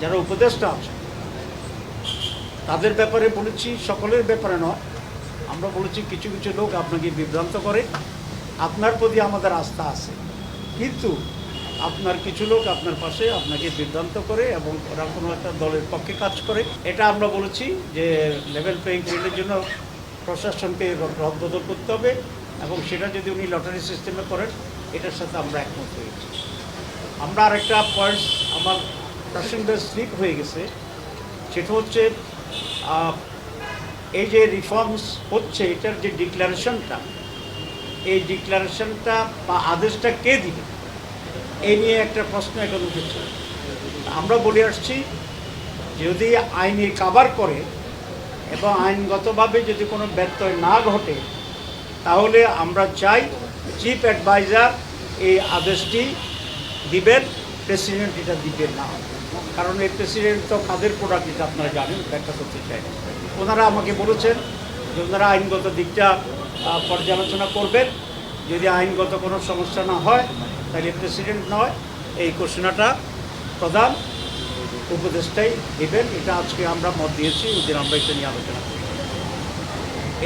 যারা উপদেষ্টা আছে তাদের ব্যাপারে বলেছি, সকলের ব্যাপারে নয়। আমরা বলেছি, কিছু কিছু লোক আপনাকে বিভ্রান্ত করে। আপনার প্রতি আমাদের আস্থা আছে। কিন্তু আপনার কিছু লোক আপনার পাশে আপনাকে বিভ্রান্ত করে এবং ওরা কোনো একটা দলের পক্ষে কাজ করে। এটা আমরা বলেছি যে লেভেল প্লেইং ফিল্ডের জন্য প্রশাসনকে রদবদল করতে হবে এবং সেটা যদি উনি লটারি সিস্টেমে করেন, এটার সাথে আমরা একমত হয়েছি। আমরা আরেকটা পয়েন্ট আমার প্রসঙ্গে স্লিপ হয়ে গেছে। সেটা হচ্ছে এই যে রিফর্মস হচ্ছে, এটার যে ডিক্লারেশনটা এই ডিক্লারেশনটা বা আদেশটা কে দিবে? এই নিয়ে একটা প্রশ্ন এখন উঠেছে। আমরা বলে আসছি, যদি আইনে কাভার করে এবং আইনগতভাবে যদি কোনো ব্যত্যয় না ঘটে, তাহলে আমরা চাই চিফ অ্যাডভাইজার এই আদেশটি দিবেন প্রেসিডেন্ট এটা দিবেন না। কারণ এই প্রেসিডেন্ট তো কাদের প্রোডাক্ট এটা আপনারা জানেন, ব্যাখ্যা করতে চাই। ওনারা আমাকে বলেছেন যে ওনারা আইনগত দিকটা পর্যালোচনা করবেন। যদি আইনগত কোনো সমস্যা না হয়, তাহলে প্রেসিডেন্ট নয়। এই ঘোষণাটা প্রধান উপদেষ্টাই দেবেন। এটা আজকে আমরা মত দিয়েছি, ওদের আমরা এটা নিয়ে আলোচনা করি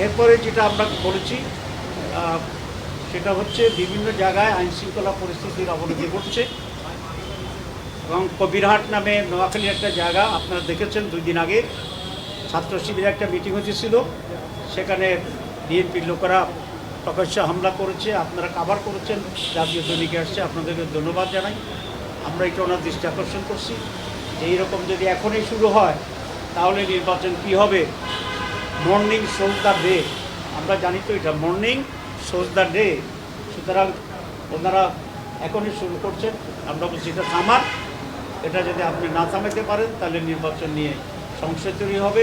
এরপরে যেটা আমরা বলেছি সেটা হচ্ছে বিভিন্ন জায়গায় আইনশৃঙ্খলা পরিস্থিতির অবনতি ঘটছে। এবং কবিরহাট নামে নোয়াখালীর একটা জায়গা, আপনারা দেখেছেন দুই দিন আগে। ছাত্র শিবিরের একটা মিটিং হতেছিল সেখানে বিএনপির লোকেরা প্রকাশ্যে হামলা করেছে, আপনারা কাভার করেছেন, জাতীয় দৈনিকে আসছে, আপনাদেরকে ধন্যবাদ জানাই। আমরা এটা ওনার দৃষ্টি আকর্ষণ করছি। যে এইরকম যদি এখনই শুরু হয়, তাহলে নির্বাচন কি হবে? মর্নিং শোজ দ্য ডে আমরা জানি তো এটা মর্নিং শোজ দ্য ডে সুতরাং ওনারা এখনই শুরু করছেন। আমরা বলছি এটা থামার এটা যদি আপনি না থামাতে পারেন তাহলে নির্বাচন নিয়ে সংশয় তৈরি হবে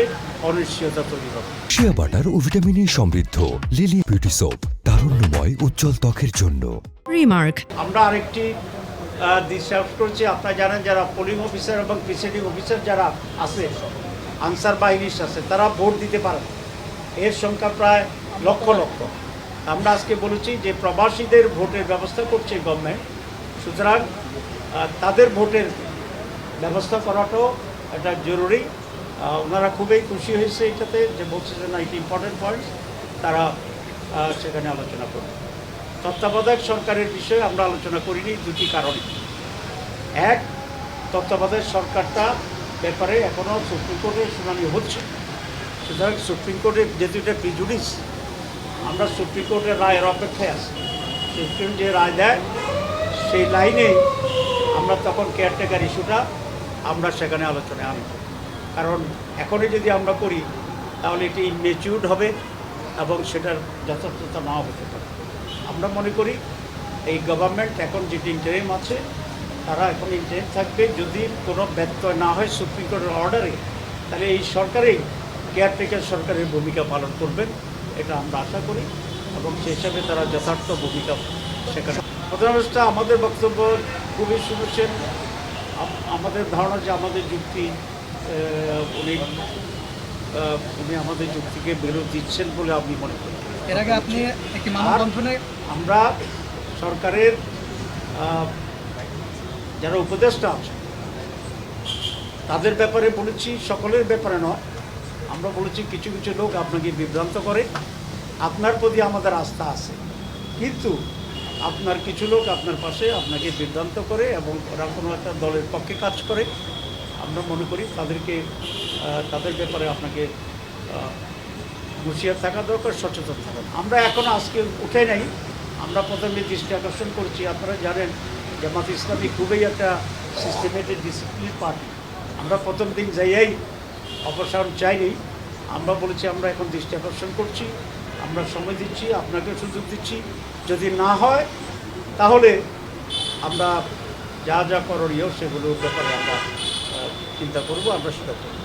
অনিশ্চয়তা তৈরি হবে। শিয়া বাটার ও ভিটামিনে সমৃদ্ধ লিলি বিউটি সোপ তারুণ্যময় উজ্জ্বল ত্বকের জন্য। রিমার্ক আমরা আরেকটি দিশা করছি। আপনারা জানেন যারা পোলিং অফিসার এবং প্রিসাইডিং অফিসার যারা আছে আনসার বাহিনীর আছে তারা ভোট দিতে পারে এর সংখ্যা প্রায় লক্ষ লক্ষ। আমরা আজকে বলেছি যে প্রবাসীদের ভোটের ব্যবস্থা করছে গভর্নমেন্ট সুতরাং তাদের ভোটের ব্যবস্থা করাটাও একটা জরুরি। ওনারা খুবই খুশি হয়েছে এটাতে যে বলছে যে না, এটি ইম্পর্টেন্ট পয়েন্ট তারা সেখানে আলোচনা করবে। তত্ত্বাবধায়ক সরকারের বিষয়ে আমরা আলোচনা করিনি, দুটি কারণে। এক, তত্ত্বাবধায়ক সরকারটা ব্যাপারে এখনও সুপ্রিম কোর্টের শুনানি হচ্ছে। সুতরাং সুপ্রিম কোর্টের যেহেতু এটা প্রিজুডিস আমরা সুপ্রিম কোর্টের রায়ের অপেক্ষায় আছি। সুপ্রিম যে রায় দেয়, সেই লাইনে আমরা তখন কেয়ারটেকার ইস্যুটা আমরা সেখানে আলোচনায় আনব। কারণ এখনই যদি আমরা করি, তাহলে এটি ইমেচিউর্ড হবে এবং সেটার যথার্থতা নাও হতে পারে। আমরা মনে করি এই গভর্নমেন্ট এখন যেটি ইন্টারিম আছে, তারা এখন ইন্টারিম থাকবে। যদি কোনো ব্যত্যয় না হয় সুপ্রিম কোর্টের অর্ডারে তাহলে এই সরকারেই কেয়ারটেকার সরকারের ভূমিকা পালন করবেন এটা আমরা আশা করি। এবং সেই হিসাবে তারা যথার্থ ভূমিকা সেখানে প্রধান আমাদের বক্তব্য খুবই শুনেছেন। আমাদের ধারণা যে আমাদের যুক্তি উনি উনি আমাদের যুক্তিকে বিরোধ দিচ্ছেন বলে আমি মনে করি। এর আগে আপনি একটি মানববন্ধনে আমরা সরকারের যারা উপদেষ্টা আছে তাদের ব্যাপারে বলেছি সকলের ব্যাপারে নয়। আমরা বলেছি কিছু কিছু লোক আপনাকে বিভ্রান্ত করে আপনার প্রতি আমাদের আস্থা আছে। কিন্তু আপনার কিছু লোক আপনার পাশে আপনাকে বিভ্রান্ত করে এবং ওরা কোনো একটা দলের পক্ষে কাজ করে। আমরা মনে করি তাদেরকে তাদের ব্যাপারে আপনাকে হুঁশিয়ার থাকা দরকার, সচেতন থাকা আমরা এখনও আজকে উঠে নাই। আমরা প্রথমে দৃষ্টি আকর্ষণ করছি। আপনারা জানেন, জামাত ইসলামী খুবই একটা সিস্টেমেটিক ডিসিপ্লিন পার্টি আমরা প্রথম দিন যাইয়াই অপসারণ চাইনি। আমরা বলেছি, আমরা এখন দৃষ্টি আকর্ষণ করছি। আমরা সময় দিচ্ছি, আপনাকে সুযোগ দিচ্ছি। যদি না হয়, তাহলে আমরা যা যা করণীয় সেগুলোর ব্যাপারে আমরা চিন্তা করব, আমরা সেটা করব।